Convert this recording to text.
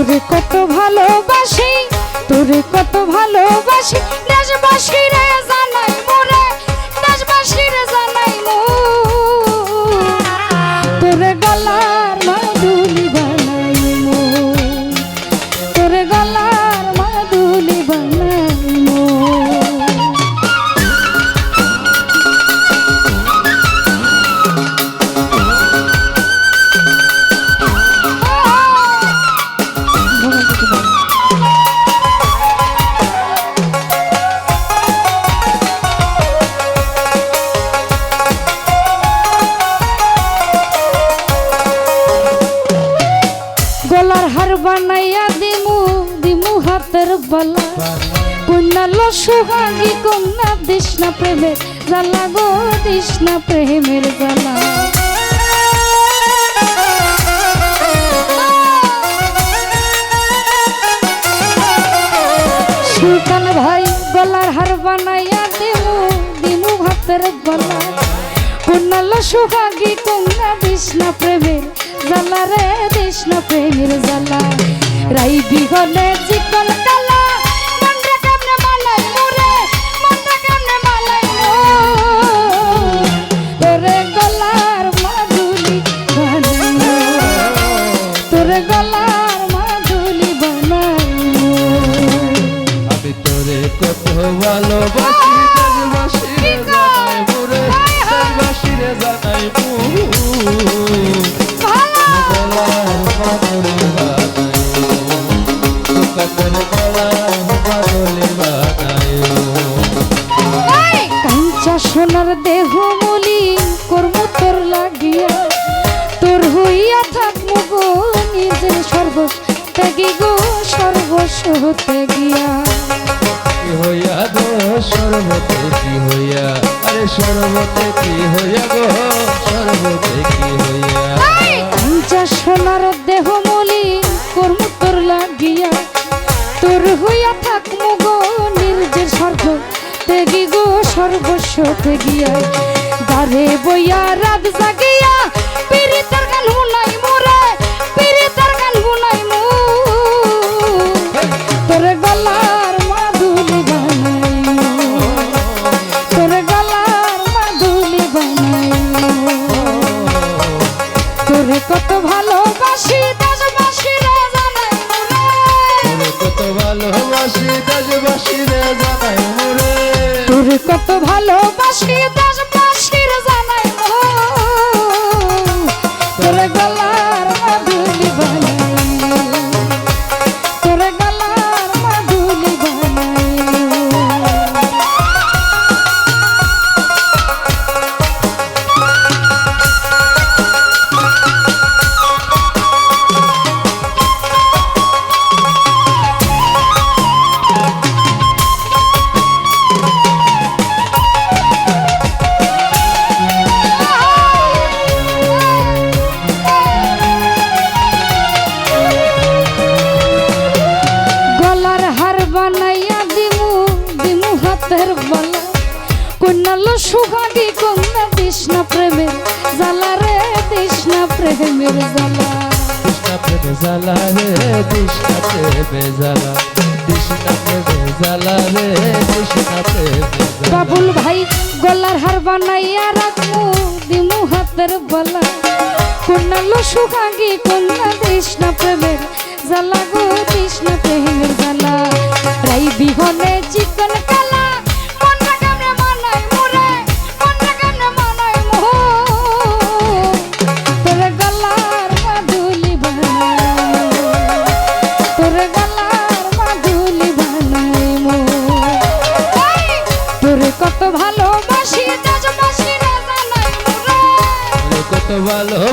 তোরে কত ভালোবাসি তোরে কত ভালোবাসি। দেশবাসী রে জানাই মোরে হাতের বলা। কন্যা লো সুহাগী কন্যা না প্রেমের জ্বালা গো না প্রেমের জ্বালা। সুলতান ভাই গলার হার বানাইয়া দিমু দিমু হাতের বলা। কন্যা লো সুহাগী কন্যা দিস প্রেমের জ্বালা রে দিস প্রেমের জ্বালা। রাই বিহনে চিকন কালা মনটা কেমনে মালাই মোরে মনটা কেমনে মালাই তোরে গলার মাধুলি বানাই তোরে গলার মাধুলি বানাই আমি তোরে কত ভালোবাসি রে জানাই মোরে রে জানাই মু গলার সর্বস ত্যাগিয়া কি হইয়া গো সর্বতে কি হইয়া? আরে সর্বতে কি হইয়া গো সর্বতে কি হইয়া? কাঞ্চা সোনার দেহ মলি কর্ম তোর লাগিয়া। তোর হইয়া থাকব গো নিজের সর্ব ত্যাগী গো সর্বস্ব ত্যাগিয়া দারে বইয়া রাত জাগিয়া পীড়িতার গান শুনাই মোরে। কত ভালোবাসি দেশবাসী রে জানাই মোরে তোরে কত ভালোবাসি দেশবাসী রে জানাই মোরে তোরে কত ভালোবাসি কন্যা লো সুহাগী কন্যা কৃষ্ণা প্রেমের জ্বালা রে কৃষ্ণা প্রেমের জ্বালা। কৃষ্ণ প্রেমে জ্বালা রে কৃষ্ণ প্রেমে প্রেমে প্রেমে জ্বালা। বাবুল ভাই গলার হার বানাইয়া রাখমু দিমু হাতের বলা। কন্যা লো সুহাগী কন্যা তোরে